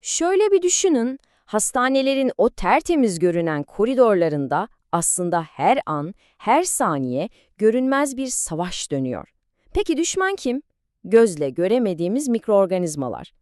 Şöyle bir düşünün, hastanelerin o tertemiz görünen koridorlarında aslında her an, her saniye görünmez bir savaş dönüyor. Peki düşman kim? Gözle göremediğimiz mikroorganizmalar.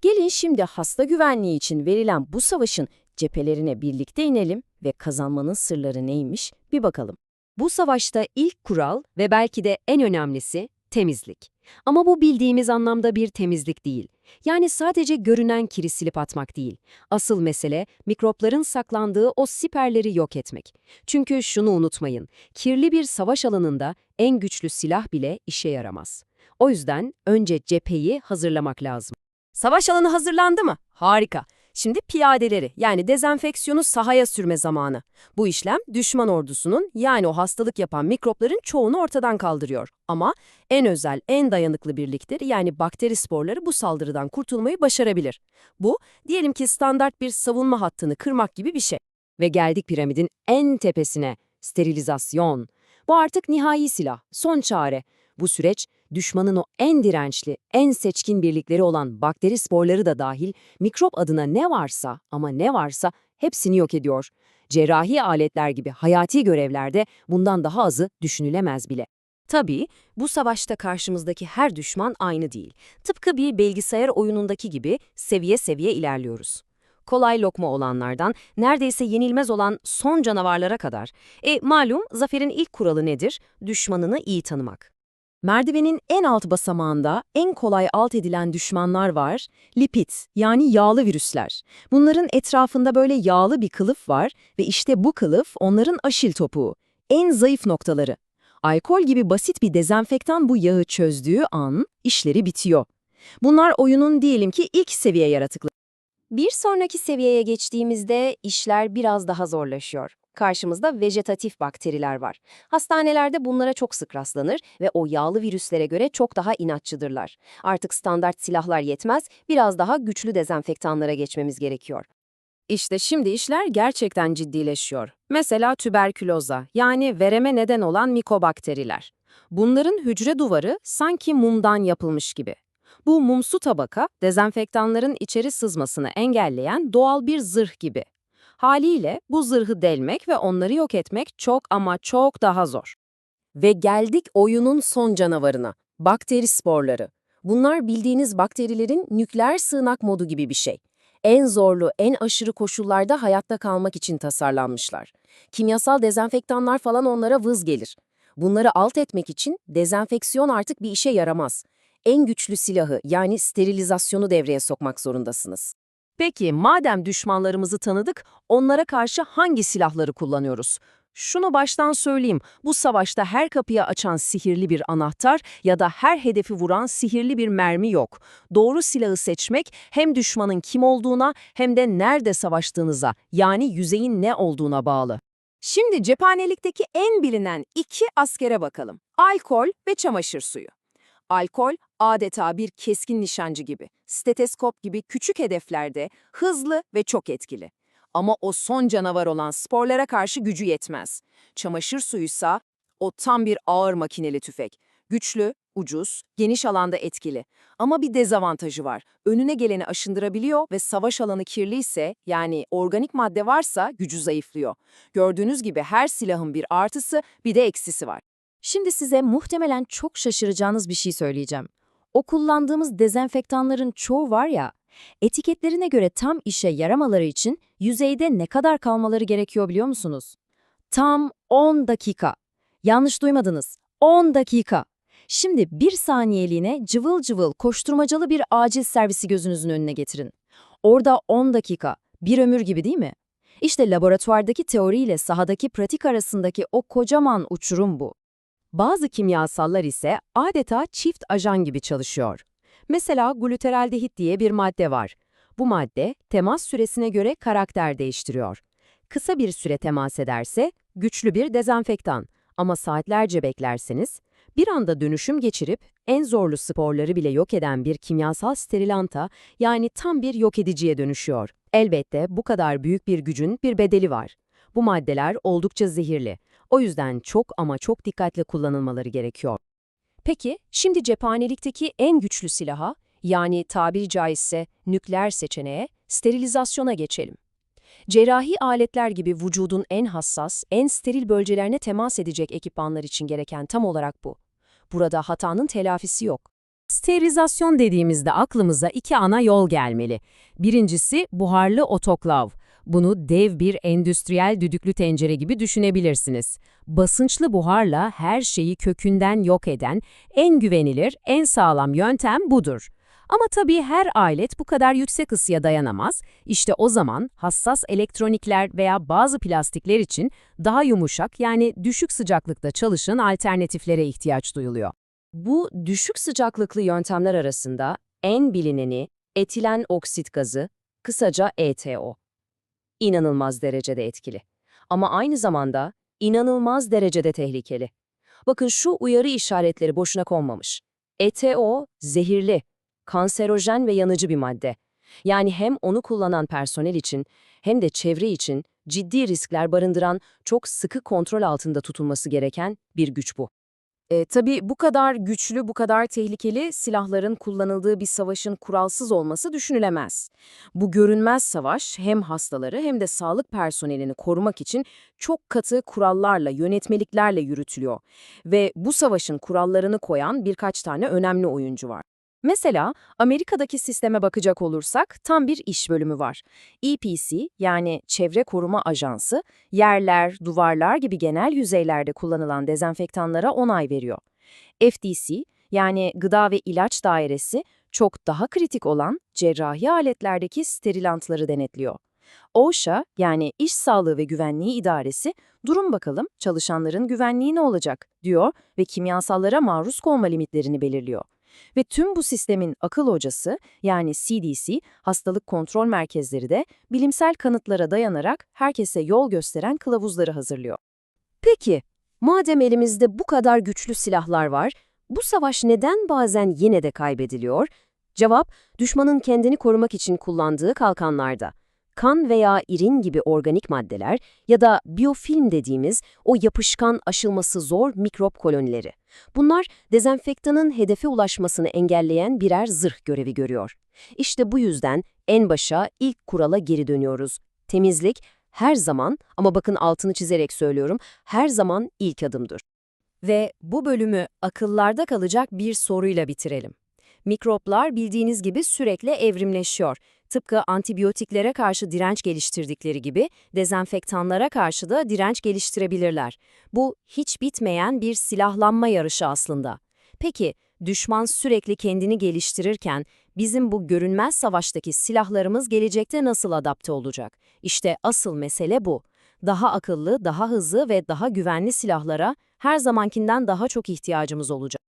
Gelin şimdi hasta güvenliği için verilen bu savaşın cephelerine birlikte inelim ve kazanmanın sırları neymiş bir bakalım. Bu savaşta ilk kural ve belki de en önemlisi temizlik. Ama bu bildiğimiz anlamda bir temizlik değil. Yani sadece görünen kiri silip atmak değil. Asıl mesele mikropların saklandığı o siperleri yok etmek. Çünkü şunu unutmayın, kirli bir savaş alanında en güçlü silah bile işe yaramaz. O yüzden önce cepheyi hazırlamak lazım. Savaş alanı hazırlandı mı? Harika. Şimdi piyadeleri yani dezenfeksiyonu sahaya sürme zamanı. Bu işlem düşman ordusunun yani o hastalık yapan mikropların çoğunu ortadan kaldırıyor. Ama en özel, en dayanıklı birliktir yani bakteri sporları bu saldırıdan kurtulmayı başarabilir. Bu diyelim ki standart bir savunma hattını kırmak gibi bir şey. Ve geldik piramidin en tepesine, sterilizasyon. Bu artık nihai silah, son çare. Bu süreç, düşmanın o en dirençli, en seçkin birlikleri olan bakteri sporları da dahil mikrop adına ne varsa ama ne varsa hepsini yok ediyor. Cerrahi aletler gibi hayati görevlerde bundan daha azı düşünülemez bile. Tabii bu savaşta karşımızdaki her düşman aynı değil. Tıpkı bir bilgisayar oyunundaki gibi seviye seviye ilerliyoruz. Kolay lokma olanlardan neredeyse yenilmez olan son canavarlara kadar. E malum zaferin ilk kuralı nedir? Düşmanını iyi tanımak. Merdivenin en alt basamağında en kolay alt edilen düşmanlar var. Lipid yani yağlı virüsler. Bunların etrafında böyle yağlı bir kılıf var ve işte bu kılıf onların aşil topuğu. En zayıf noktaları. Alkol gibi basit bir dezenfektan bu yağı çözdüğü an işleri bitiyor. Bunlar oyunun diyelim ki ilk seviye yaratıkları. Bir sonraki seviyeye geçtiğimizde işler biraz daha zorlaşıyor. Karşımızda vejetatif bakteriler var. Hastanelerde bunlara çok sık rastlanır ve o yağlı virüslere göre çok daha inatçıdırlar. Artık standart silahlar yetmez, biraz daha güçlü dezenfektanlara geçmemiz gerekiyor. İşte şimdi işler gerçekten ciddileşiyor. Mesela tüberküloza yani vereme neden olan mikobakteriler. Bunların hücre duvarı sanki mumdan yapılmış gibi. Bu mumsu tabaka dezenfektanların içeri sızmasını engelleyen doğal bir zırh gibi. Haliyle bu zırhı delmek ve onları yok etmek çok ama çok daha zor. Ve geldik oyunun son canavarına, bakteri sporları. Bunlar bildiğiniz bakterilerin nükleer sığınak modu gibi bir şey. En zorlu, en aşırı koşullarda hayatta kalmak için tasarlanmışlar. Kimyasal dezenfektanlar falan onlara vız gelir. Bunları alt etmek için dezenfeksiyon artık bir işe yaramaz. En güçlü silahı yani sterilizasyonu devreye sokmak zorundasınız. Peki madem düşmanlarımızı tanıdık, onlara karşı hangi silahları kullanıyoruz? Şunu baştan söyleyeyim, bu savaşta her kapıyı açan sihirli bir anahtar ya da her hedefi vuran sihirli bir mermi yok. Doğru silahı seçmek hem düşmanın kim olduğuna hem de nerede savaştığınıza yani yüzeyin ne olduğuna bağlı. Şimdi cephanelikteki en bilinen iki askere bakalım. Alkol ve çamaşır suyu. Alkol adeta bir keskin nişancı gibi, steteskop gibi küçük hedeflerde hızlı ve çok etkili. Ama o son canavar olan sporlara karşı gücü yetmez. Çamaşır suyuysa o tam bir ağır makineli tüfek. Güçlü, ucuz, geniş alanda etkili. Ama bir dezavantajı var. Önüne geleni aşındırabiliyor ve savaş alanı kirliyse, yani organik madde varsa gücü zayıflıyor. Gördüğünüz gibi her silahın bir artısı bir de eksisi var. Şimdi size muhtemelen çok şaşıracağınız bir şey söyleyeceğim. O kullandığımız dezenfektanların çoğu var ya, etiketlerine göre tam işe yaramaları için yüzeyde ne kadar kalmaları gerekiyor biliyor musunuz? Tam 10 dakika. Yanlış duymadınız. 10 dakika. Şimdi bir saniyeliğine cıvıl cıvıl koşturmacalı bir acil servisi gözünüzün önüne getirin. Orada 10 dakika. Bir ömür gibi değil mi? İşte laboratuvardaki teoriyle sahadaki pratik arasındaki o kocaman uçurum bu. Bazı kimyasallar ise adeta çift ajan gibi çalışıyor. Mesela gluteraldehit diye bir madde var. Bu madde temas süresine göre karakter değiştiriyor. Kısa bir süre temas ederse güçlü bir dezenfektan ama saatlerce beklerseniz bir anda dönüşüm geçirip en zorlu sporları bile yok eden bir kimyasal sterilanta yani tam bir yok ediciye dönüşüyor. Elbette bu kadar büyük bir gücün bir bedeli var. Bu maddeler oldukça zehirli. O yüzden çok ama çok dikkatli kullanılmaları gerekiyor. Peki, şimdi cephanelikteki en güçlü silaha, Yani tabiri caizse nükleer seçeneğe, sterilizasyona geçelim. Cerrahi aletler gibi vücudun en hassas, en steril bölgelerine temas edecek ekipmanlar için gereken tam olarak bu. Burada hatanın telafisi yok. Sterilizasyon dediğimizde aklımıza iki ana yol gelmeli. Birincisi buharlı otoklav. Bunu dev bir endüstriyel düdüklü tencere gibi düşünebilirsiniz. Basınçlı buharla her şeyi kökünden yok eden en güvenilir, en sağlam yöntem budur. Ama tabii her alet bu kadar yüksek ısıya dayanamaz. İşte o zaman hassas elektronikler veya bazı plastikler için daha yumuşak yani düşük sıcaklıkta çalışan alternatiflere ihtiyaç duyuluyor. Bu düşük sıcaklıklı yöntemler arasında en bilineni etilen oksit gazı, kısaca ETO. İnanılmaz derecede etkili. Ama aynı zamanda inanılmaz derecede tehlikeli. Bakın şu uyarı işaretleri boşuna konmamış. ETO zehirli, kanserojen ve yanıcı bir madde. Yani hem onu kullanan personel için hem de çevre için ciddi riskler barındıran çok sıkı kontrol altında tutulması gereken bir güç bu. E, tabii bu kadar güçlü, bu kadar tehlikeli silahların kullanıldığı bir savaşın kuralsız olması düşünülemez. Bu görünmez savaş hem hastaları hem de sağlık personelini korumak için çok katı kurallarla, yönetmeliklerle yürütülüyor. Ve bu savaşın kurallarını koyan birkaç tane önemli oyuncu var. Mesela Amerika'daki sisteme bakacak olursak tam bir iş bölümü var. EPC yani Çevre Koruma Ajansı, yerler, duvarlar gibi genel yüzeylerde kullanılan dezenfektanlara onay veriyor. FDC yani Gıda ve İlaç Dairesi çok daha kritik olan cerrahi aletlerdeki sterilantları denetliyor. OSHA yani İş Sağlığı ve Güvenliği İdaresi durun bakalım çalışanların güvenliği ne olacak diyor ve kimyasallara maruz kalma limitlerini belirliyor. Ve tüm bu sistemin akıl hocası yani CDC, hastalık kontrol merkezleri de bilimsel kanıtlara dayanarak herkese yol gösteren kılavuzları hazırlıyor. Peki, madem elimizde bu kadar güçlü silahlar var, bu savaş neden bazen yine de kaybediliyor? Cevap, düşmanın kendini korumak için kullandığı kalkanlarda. Kan veya irin gibi organik maddeler ya da biyofilm dediğimiz o yapışkan aşılması zor mikrop kolonileri. Bunlar dezenfektanın hedefe ulaşmasını engelleyen birer zırh görevi görüyor. İşte bu yüzden en başa ilk kurala geri dönüyoruz. Temizlik her zaman ama bakın altını çizerek söylüyorum her zaman ilk adımdır. Ve bu bölümü akıllarda kalacak bir soruyla bitirelim. Mikroplar bildiğiniz gibi sürekli evrimleşiyor. Tıpkı antibiyotiklere karşı direnç geliştirdikleri gibi dezenfektanlara karşı da direnç geliştirebilirler. Bu hiç bitmeyen bir silahlanma yarışı aslında. Peki düşman sürekli kendini geliştirirken bizim bu görünmez savaştaki silahlarımız gelecekte nasıl adapte olacak? İşte asıl mesele bu. Daha akıllı, daha hızlı ve daha güvenli silahlara her zamankinden daha çok ihtiyacımız olacak.